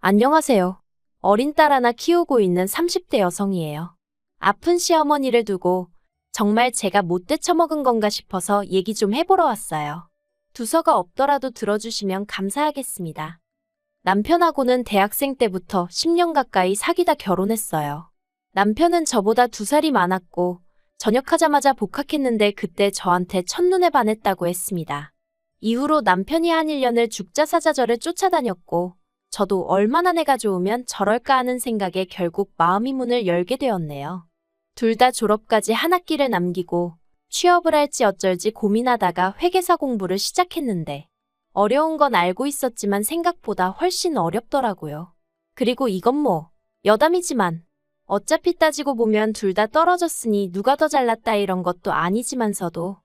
안녕하세요. 어린 딸 하나 키우고 있는 30대 여성이에요. 아픈 시어머니를 두고 정말 제가 못돼 처먹은 건가 싶어서 얘기 좀 해보러 왔어요. 두서가 없더라도 들어주시면 감사하겠습니다. 남편하고는 대학생 때부터 10년 가까이 사귀다 결혼했어요. 남편은 저보다 두 살이 많았고 전역하자마자 복학했는데 그때 저한테 첫눈에 반했다고 했습니다. 이후로 남편이 한 1년을 죽자사자절을 쫓아다녔고 저도 얼마나 내가 좋으면 저럴까 하는 생각에 결국 마음이 문을 열게 되었네요. 둘 다 졸업까지 한 학기를 남기고 취업을 할지 어쩔지 고민하다가 회계사 공부를 시작했는데 어려운 건 알고 있었지만 생각보다 훨씬 어렵더라고요. 그리고 이건 뭐 여담이지만 어차피 따지고 보면 둘 다 떨어졌으니 누가 더 잘났다 이런 것도 아니지만서도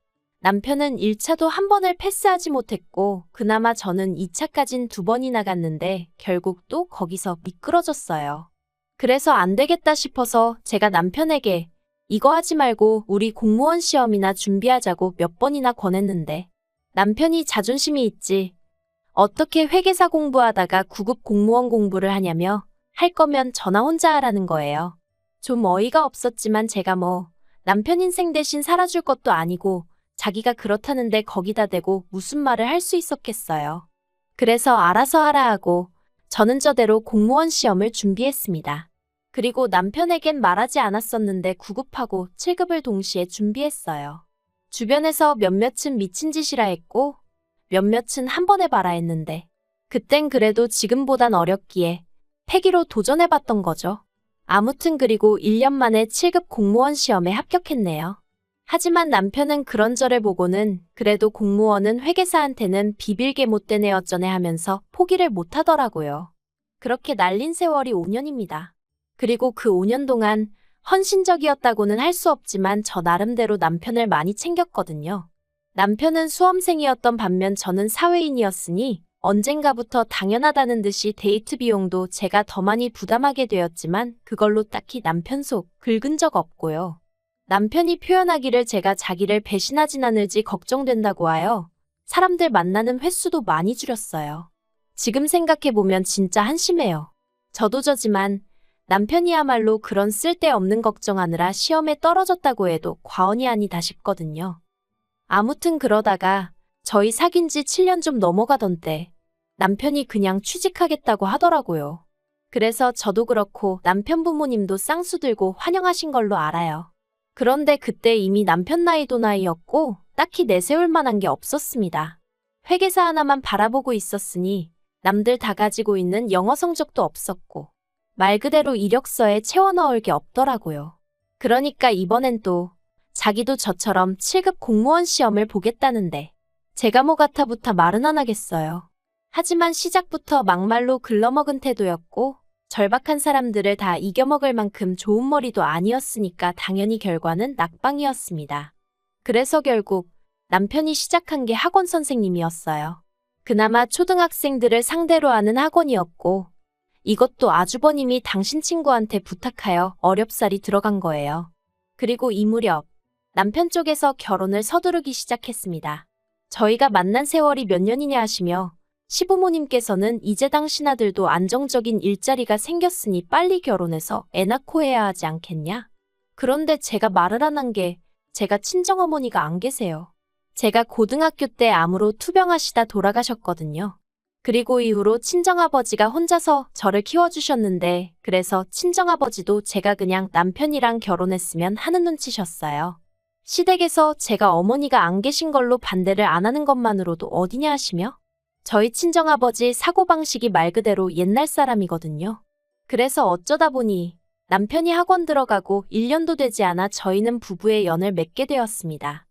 남편은 1차도 한 번을 패스하지 못했고 그나마 저는 2차까진 두 번이나 갔는데 결국 또 거기서 미끄러졌어요. 그래서 안 되겠다 싶어서 제가 남편에게 이거 하지 말고 우리 공무원 시험이나 준비하자고 몇 번이나 권했는데 남편이 자존심이 있지. 어떻게 회계사 공부하다가 구급 공무원 공부를 하냐며 할 거면 전화 혼자 하라는 거예요. 좀 어이가 없었지만 제가 뭐 남편 인생 대신 살아줄 것도 아니고 자기가 그렇다는데 거기다 대고 무슨 말을 할 수 있었겠어요. 그래서 알아서 하라 하고 저는 저대로 공무원 시험을 준비했습니다. 그리고 남편에겐 말하지 않았었는데 구급하고 7급을 동시에 준비했어요. 주변에서 몇몇은 미친 짓이라 했고 몇몇은 한 번에 봐라 했는데 그땐 그래도 지금보단 어렵기에 패기로 도전해봤던 거죠. 아무튼 그리고 1년 만에 7급 공무원 시험에 합격했네요. 하지만 남편은 그런 저를 보고는 그래도 공무원은 회계사한테는 비빌게 못되네 어쩌네 하면서 포기를 못 하더라고요. 그렇게 날린 세월이 5년입니다. 그리고 그 5년 동안 헌신적이었다고는 할 수 없지만 저 나름대로 남편을 많이 챙겼거든요. 남편은 수험생이었던 반면 저는 사회인이었으니 언젠가부터 당연하다는 듯이 데이트 비용도 제가 더 많이 부담하게 되었지만 그걸로 딱히 남편 속 긁은 적 없고요. 남편이 표현하기를 제가 자기를 배신하진 않을지 걱정된다고 하여 사람들 만나는 횟수도 많이 줄였어요. 지금 생각해보면 진짜 한심해요. 저도 저지만 남편이야말로 그런 쓸데없는 걱정하느라 시험에 떨어졌다고 해도 과언이 아니다 싶거든요. 아무튼 그러다가 저희 사귄 지 7년 좀 넘어가던 때 남편이 그냥 취직하겠다고 하더라고요. 그래서 저도 그렇고 남편 부모님도 쌍수 들고 환영하신 걸로 알아요. 그런데 그때 이미 남편 나이도 나이였고 딱히 내세울 만한 게 없었습니다. 회계사 하나만 바라보고 있었으니 남들 다 가지고 있는 영어 성적도 없었고 말 그대로 이력서에 채워 넣을 게 없더라고요. 그러니까 이번엔 또 자기도 저처럼 7급 공무원 시험을 보겠다는데 제가 뭐 같아부터 말은 안 하겠어요. 하지만 시작부터 막말로 글러먹은 태도였고 절박한 사람들을 다 이겨먹을 만큼 좋은 머리도 아니었으니까 당연히 결과는 낙방이었습니다. 그래서 결국 남편이 시작한 게 학원 선생님이었어요. 그나마 초등학생들을 상대로 하는 학원이었고 이것도 아주버님이 당신 친구한테 부탁하여 어렵사리 들어간 거예요. 그리고 이 무렵 남편 쪽에서 결혼을 서두르기 시작했습니다. 저희가 만난 세월이 몇 년이냐 하시며 시부모님께서는 이제 당신 아들도 안정적인 일자리가 생겼으니 빨리 결혼해서 애 낳고 해야 하지 않겠냐? 그런데 제가 말을 안 한 게 제가 친정어머니가 안 계세요. 제가 고등학교 때 암으로 투병하시다 돌아가셨거든요. 그리고 이후로 친정아버지가 혼자서 저를 키워주셨는데 그래서 친정아버지도 제가 그냥 남편이랑 결혼했으면 하는 눈치셨어요. 시댁에서 제가 어머니가 안 계신 걸로 반대를 안 하는 것만으로도 어디냐 하시며 저희 친정아버지 사고방식이 말 그대로 옛날 사람이거든요. 그래서 어쩌다 보니 남편이 학원 들어가고 1년도 되지 않아 저희는 부부의 연을 맺게 되었습니다.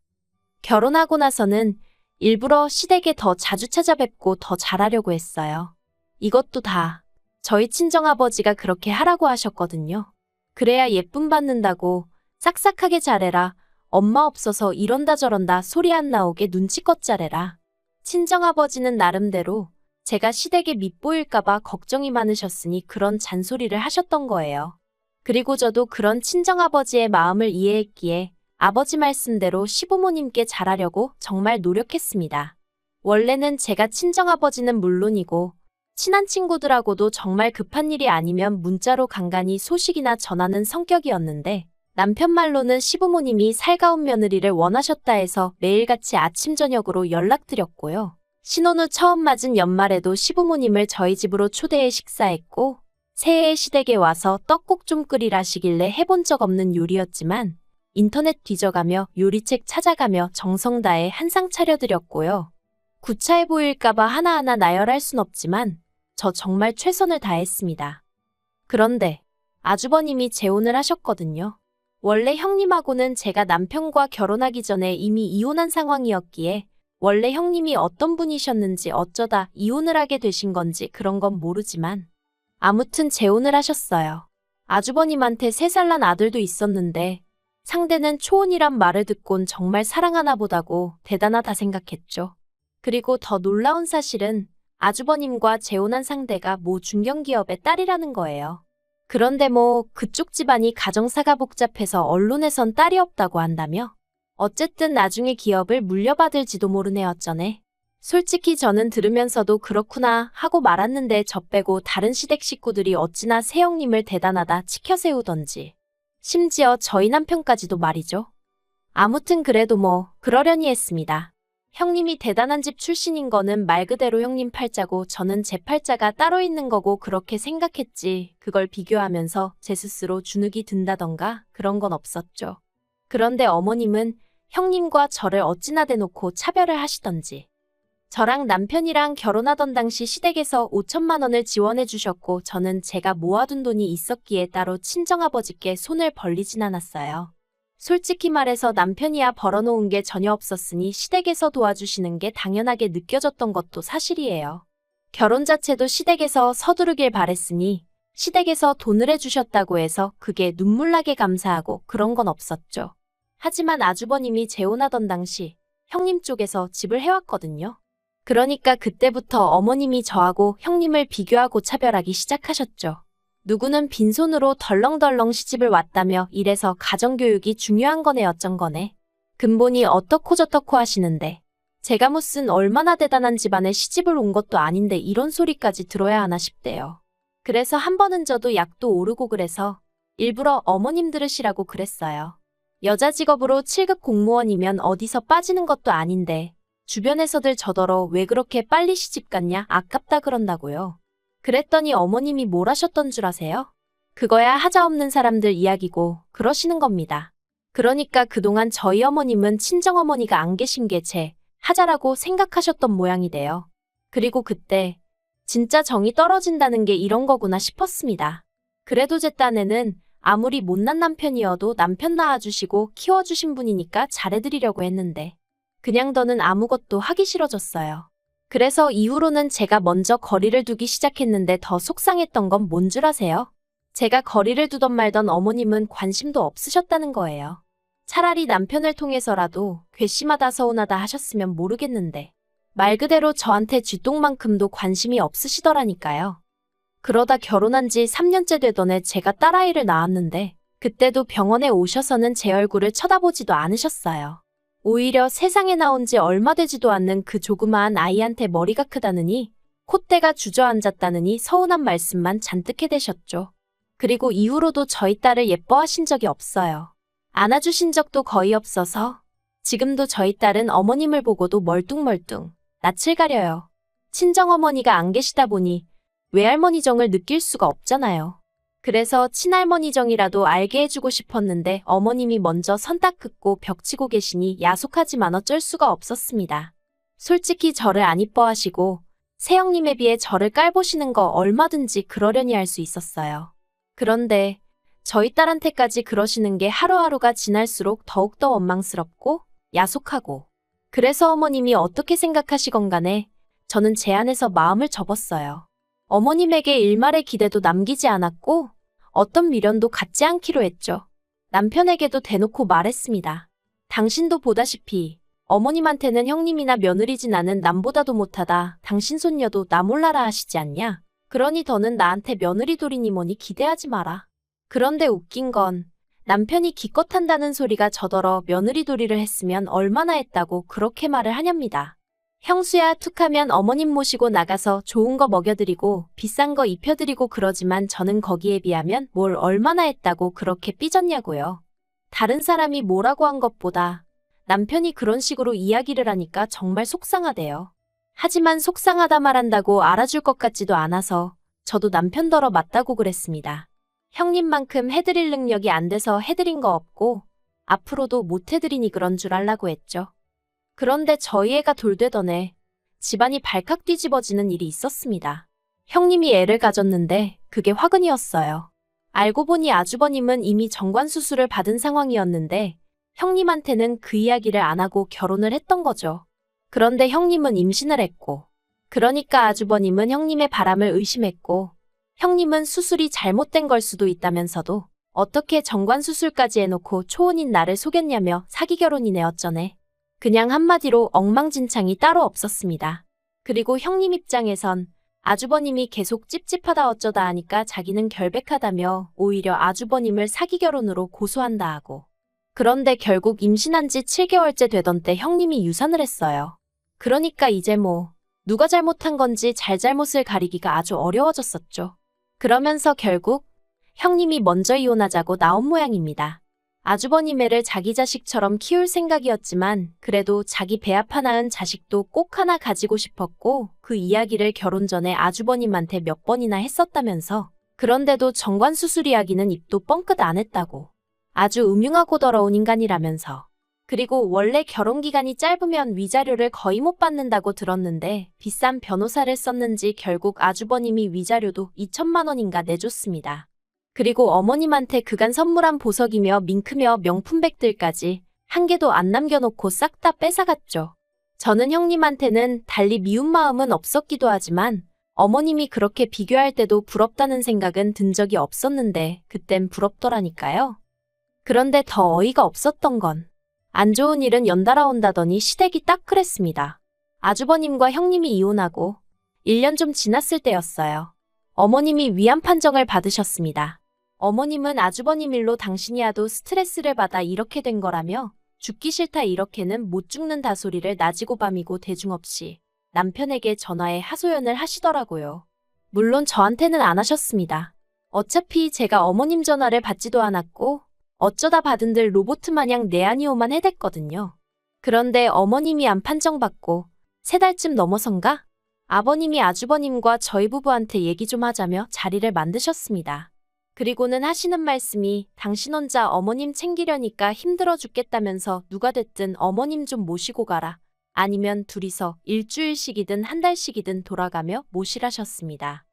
결혼하고 나서는 일부러 시댁에 더 자주 찾아뵙고 더 잘하려고 했어요. 이것도 다 저희 친정아버지가 그렇게 하라고 하셨거든요. 그래야 예쁨 받는다고 싹싹하게 잘해라. 엄마 없어서 이런다 저런다 소리 안 나오게 눈치껏 잘해라. 친정아버지는 나름대로 제가 시댁에 밉보일까봐 걱정이 많으셨으니 그런 잔소리를 하셨던 거예요. 그리고 저도 그런 친정아버지의 마음을 이해했기에 아버지 말씀대로 시부모님께 잘하려고 정말 노력했습니다. 원래는 제가 친정아버지는 물론이고 친한 친구들하고도 정말 급한 일이 아니면 문자로 간간히 소식이나 전하는 성격이었는데 남편 말로는 시부모님이 살가운 며느리를 원하셨다 해서 매일같이 아침 저녁으로 연락드렸고요. 신혼 후 처음 맞은 연말에도 시부모님을 저희 집으로 초대해 식사했고 새해에 시댁에 와서 떡국 좀 끓이라시길래 해본 적 없는 요리였지만 인터넷 뒤져가며 요리책 찾아가며 정성 다해 한상 차려드렸고요. 구차해 보일까봐 하나하나 나열할 순 없지만 저 정말 최선을 다했습니다. 그런데 아주버님이 재혼을 하셨거든요. 원래 형님하고는 제가 남편과 결혼하기 전에 이미 이혼한 상황이었기에 원래 형님이 어떤 분이셨는지 어쩌다 이혼을 하게 되신 건지 그런 건 모르지만 아무튼 재혼을 하셨어요. 아주버님한테 세 살 난 아들도 있었는데 상대는 초혼이란 말을 듣곤 정말 사랑하나 보다고 대단하다 생각했죠. 그리고 더 놀라운 사실은 아주버님과 재혼한 상대가 모 중견기업의 딸이라는 거예요. 그런데 뭐 그쪽 집안이 가정사가 복잡해서 언론에선 딸이 없다고 한다며? 어쨌든 나중에 기업을 물려받을지도 모르네 어쩌네. 솔직히 저는 들으면서도 그렇구나 하고 말았는데 저 빼고 다른 시댁 식구들이 어찌나 새형님을 대단하다 치켜세우던지. 심지어 저희 남편까지도 말이죠. 아무튼 그래도 뭐 그러려니 했습니다. 형님이 대단한 집 출신인 거는 말 그대로 형님 팔자고 저는 제 팔자가 따로 있는 거고 그렇게 생각했지. 그걸 비교하면서 제 스스로 주눅이 든다던가 그런 건 없었죠. 그런데 어머님은 형님과 저를 어찌나 대놓고 차별을 하시던지. 저랑 남편이랑 결혼하던 당시 시댁에서 5천만 원을 지원해 주셨고 저는 제가 모아둔 돈이 있었기에 따로 친정아버지께 손을 벌리진 않았어요. 솔직히 말해서 남편이야 벌어놓은 게 전혀 없었으니 시댁에서 도와주시는 게 당연하게 느껴졌던 것도 사실이에요. 결혼 자체도 시댁에서 서두르길 바랬으니 시댁에서 돈을 해주셨다고 해서 그게 눈물나게 감사하고 그런 건 없었죠. 하지만 아주버님이 재혼하던 당시 형님 쪽에서 집을 해왔거든요. 그러니까 그때부터 어머님이 저하고 형님을 비교하고 차별하기 시작하셨죠. 누구는 빈손으로 덜렁덜렁 시집을 왔다며 이래서 가정교육이 중요한 거네 어쩐 거네. 근본이 어떻고 저떻고 하시는데. 제가 무슨 얼마나 대단한 집안에 시집을 온 것도 아닌데 이런 소리까지 들어야 하나 싶대요. 그래서 한 번은 저도 약도 오르고 그래서 일부러 어머님 들으시라고 그랬어요. 여자 직업으로 7급 공무원이면 어디서 빠지는 것도 아닌데 주변에서들 저더러 왜 그렇게 빨리 시집 갔냐 아깝다 그런다고요. 그랬더니 어머님이 뭘 하셨던 줄 아세요? 그거야 하자 없는 사람들 이야기고 그러시는 겁니다. 그러니까 그동안 저희 어머님은 친정어머니가 안 계신 게 제 하자라고 생각하셨던 모양이 돼요. 그리고 그때 진짜 정이 떨어진다는 게 이런 거구나 싶었습니다. 그래도 제 딴에는 아무리 못난 남편이어도 남편 낳아주시고 키워주신 분이니까 잘해드리려고 했는데 그냥 더는 아무것도 하기 싫어졌어요. 그래서 이후로는 제가 먼저 거리를 두기 시작했는데 더 속상했던 건 뭔 줄 아세요? 제가 거리를 두던 말던 어머님은 관심도 없으셨다는 거예요. 차라리 남편을 통해서라도 괘씸하다 서운하다 하셨으면 모르겠는데 말 그대로 저한테 쥐똥만큼도 관심이 없으시더라니까요. 그러다 결혼한 지 3년째 되던 해 제가 딸아이를 낳았는데 그때도 병원에 오셔서는 제 얼굴을 쳐다보지도 않으셨어요. 오히려 세상에 나온 지 얼마 되지도 않는 그 조그마한 아이한테 머리가 크다느니 콧대가 주저앉았다느니 서운한 말씀만 잔뜩 해대셨죠. 그리고 이후로도 저희 딸을 예뻐하신 적이 없어요. 안아주신 적도 거의 없어서 지금도 저희 딸은 어머님을 보고도 멀뚱멀뚱 낯을 가려요. 친정어머니가 안 계시다 보니 외할머니 정을 느낄 수가 없잖아요. 그래서 친할머니 정이라도 알게 해주고 싶었는데 어머님이 먼저 선딱 긋고 벽치고 계시니 야속하지만 어쩔 수가 없었습니다. 솔직히 저를 안 이뻐하시고 새형님에 비해 저를 깔보시는 거 얼마든지 그러려니 할 수 있었어요. 그런데 저희 딸한테까지 그러시는 게 하루하루가 지날수록 더욱더 원망스럽고 야속하고 그래서 어머님이 어떻게 생각하시건 간에 저는 제 안에서 마음을 접었어요. 어머님에게 일말의 기대도 남기지 않았고 어떤 미련도 갖지 않기로 했죠. 남편에게도 대놓고 말했습니다. 당신도 보다시피 어머님한테는 형님이나 며느리진 않은 남보다도 못하다. 당신 손녀도 나 몰라라 하시지 않냐? 그러니 더는 나한테 며느리 돌이니 뭐니 기대하지 마라. 그런데 웃긴 건 남편이 기껏 한다는 소리가 저더러 며느리 도리를 했으면 얼마나 했다고 그렇게 말을 하렵니다. 형수야 툭하면 어머님 모시고 나가서 좋은 거 먹여드리고 비싼 거 입혀드리고 그러지만 저는 거기에 비하면 뭘 얼마나 했다고 그렇게 삐졌냐고요. 다른 사람이 뭐라고 한 것보다 남편이 그런 식으로 이야기를 하니까 정말 속상하대요. 하지만 속상하다 말한다고 알아줄 것 같지도 않아서 저도 남편더러 맞다고 그랬습니다. 형님만큼 해드릴 능력이 안 돼서 해드린 거 없고 앞으로도 못 해드리니 그런 줄 알라고 했죠. 그런데 저희 애가 돌되더네 집안이 발칵 뒤집어지는 일이 있었습니다. 형님이 애를 가졌는데 그게 화근이었어요. 알고 보니 아주버님은 이미 정관 수술을 받은 상황이었는데 형님한테는 그 이야기를 안 하고 결혼을 했던 거죠. 그런데 형님은 임신을 했고 그러니까 아주버님은 형님의 바람을 의심했고 형님은 수술이 잘못된 걸 수도 있다면서도 어떻게 정관 수술까지 해놓고 초혼인 나를 속였냐며 사기 결혼이네 어쩌네. 그냥 한마디로 엉망진창이 따로 없었습니다. 그리고 형님 입장에선 아주버님이 계속 찝찝하다 어쩌다 하니까 자기는 결백하다며 오히려 아주버님을 사기 결혼으로 고소한다 하고. 그런데 결국 임신한 지 7개월째 되던 때 형님이 유산을 했어요. 그러니까 이제 뭐 누가 잘못한 건지 잘잘못을 가리기가 아주 어려워졌었죠. 그러면서 결국 형님이 먼저 이혼하자고 나온 모양입니다. 아주버님 애를 자기 자식처럼 키울 생각이었지만 그래도 자기 배아파 낳은 자식도 꼭 하나 가지고 싶었고 그 이야기를 결혼 전에 아주버님한테 몇 번이나 했었다면서 그런데도 정관 수술 이야기는 입도 뻥끗 안 했다고. 아주 음흉하고 더러운 인간이라면서. 그리고 원래 결혼 기간이 짧으면 위자료를 거의 못 받는다고 들었는데 비싼 변호사를 썼는지 결국 아주버님이 위자료도 2천만 원인가 내줬습니다. 그리고 어머님한테 그간 선물한 보석이며 밍크며 명품백들까지 한 개도 안 남겨놓고 싹 다 뺏어갔죠. 저는 형님한테는 달리 미운 마음은 없었기도 하지만 어머님이 그렇게 비교할 때도 부럽다는 생각은 든 적이 없었는데 그땐 부럽더라니까요. 그런데 더 어이가 없었던 건 안 좋은 일은 연달아 온다더니 시댁이 딱 그랬습니다. 아주버님과 형님이 이혼하고 1년 좀 지났을 때였어요. 어머님이 위안 판정을 받으셨습니다. 어머님은 아주버님 일로 당신이 하도 스트레스를 받아 이렇게 된 거라며 죽기 싫다 이렇게는 못 죽는다 소리를 낮이고 밤이고 대중 없이 남편에게 전화해 하소연을 하시더라고요. 물론 저한테는 안 하셨습니다. 어차피 제가 어머님 전화를 받지도 않았고 어쩌다 받은 들 로보트 마냥 내 아니오만 해댔거든요. 그런데 어머님이 안 판정받고 세 달쯤 넘어선가? 아버님이 아주버님과 저희 부부한테 얘기 좀 하자며 자리를 만드셨습니다. 그리고는 하시는 말씀이 당신 혼자 어머님 챙기려니까 힘들어 죽겠다면서 누가 됐든 어머님 좀 모시고 가라. 아니면 둘이서 일주일씩이든 한 달씩이든 돌아가며 모시라셨습니다.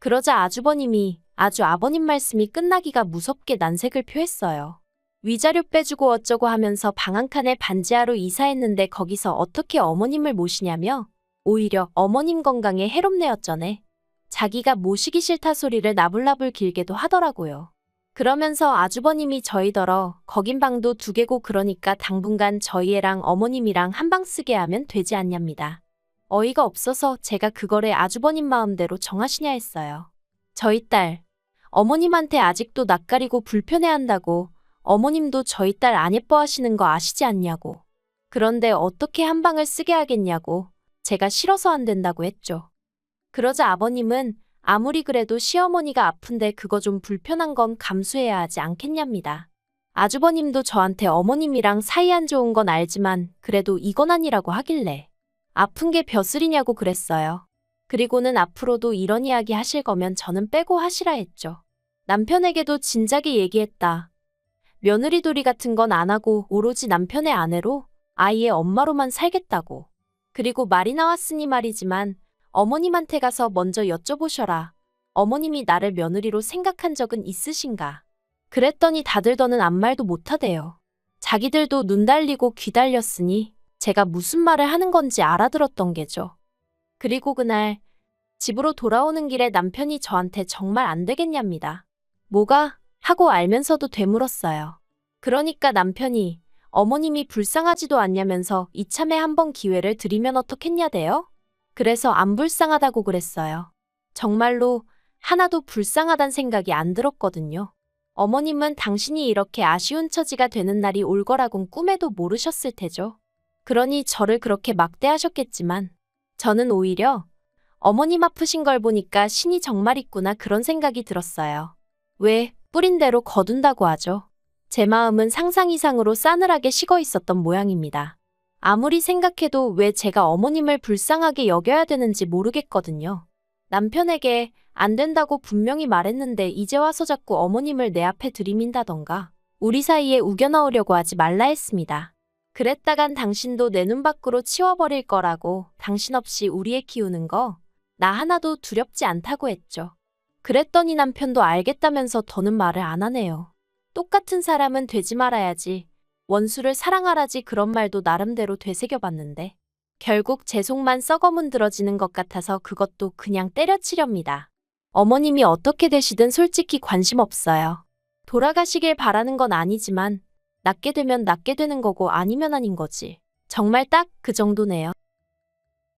그러자 아주버님이 아주 아버님 말씀이 끝나기가 무섭게 난색을 표했어요. 위자료 빼주고 어쩌고 하면서 방 한 칸에 반지하로 이사했는데 거기서 어떻게 어머님을 모시냐며 오히려 어머님 건강에 해롭네 어쩌네. 자기가 모시기 싫다 소리를 나불나불 길게도 하더라고요. 그러면서 아주버님이 저희더러 거긴 방도 두 개고 그러니까 당분간 저희 애랑 어머님이랑 한 방 쓰게 하면 되지 않냐입니다. 어이가 없어서 제가 그거를 아주버님 마음대로 정하시냐 했어요. 저희 딸, 어머님한테 아직도 낯가리고 불편해한다고 어머님도 저희 딸 안 예뻐하시는 거 아시지 않냐고. 그런데 어떻게 한 방을 쓰게 하겠냐고 제가 싫어서 안 된다고 했죠. 그러자 아버님은 아무리 그래도 시어머니가 아픈데 그거 좀 불편한 건 감수해야 하지 않겠냐입니다. 아주버님도 저한테 어머님이랑 사이 안 좋은 건 알지만 그래도 이건 아니라고 하길래 아픈 게 벼슬이냐고 그랬어요. 그리고는 앞으로도 이런 이야기 하실 거면 저는 빼고 하시라 했죠. 남편에게도 진작에 얘기했다. 며느리돌이 같은 건 안 하고 오로지 남편의 아내로 아이의 엄마로만 살겠다고. 그리고 말이 나왔으니 말이지만 어머님한테 가서 먼저 여쭤보셔라. 어머님이 나를 며느리로 생각한 적은 있으신가? 그랬더니 다들 더는 아무 말도 못하대요. 자기들도 눈 달리고 귀 달렸으니 제가 무슨 말을 하는 건지 알아들었던 게죠. 그리고 그날 집으로 돌아오는 길에 남편이 저한테 정말 안 되겠냐입니다. 뭐가? 하고 알면서도 되물었어요. 그러니까 남편이 어머님이 불쌍하지도 않냐면서 이참에 한번 기회를 드리면 어떻겠냐대요? 그래서 안 불쌍하다고 그랬어요. 정말로 하나도 불쌍하단 생각이 안 들었거든요. 어머님은 당신이 이렇게 아쉬운 처지가 되는 날이 올 거라곤 꿈에도 모르셨을 테죠. 그러니 저를 그렇게 막대하셨겠지만 저는 오히려 어머님 아프신 걸 보니까 신이 정말 있구나 그런 생각이 들었어요. 왜 뿌린 대로 거둔다고 하죠. 제 마음은 상상 이상으로 싸늘하게 식어 있었던 모양입니다. 아무리 생각해도 왜 제가 어머님을 불쌍하게 여겨야 되는지 모르겠거든요. 남편에게 안 된다고 분명히 말했는데 이제 와서 자꾸 어머님을 내 앞에 들이민다던가 우리 사이에 우겨넣으려고 하지 말라 했습니다. 그랬다간 당신도 내 눈 밖으로 치워버릴 거라고 당신 없이 우리 애 키우는 거 나 하나도 두렵지 않다고 했죠. 그랬더니 남편도 알겠다면서 더는 말을 안 하네요. 똑같은 사람은 되지 말아야지. 원수를 사랑하라지 그런 말도 나름대로 되새겨봤는데 결국 제 속만 썩어 문드러지는 것 같아서 그것도 그냥 때려치렵니다. 어머님이 어떻게 되시든 솔직히 관심 없어요. 돌아가시길 바라는 건 아니지만 낫게 되면 낫게 되는 거고 아니면 아닌 거지. 정말 딱 그 정도네요.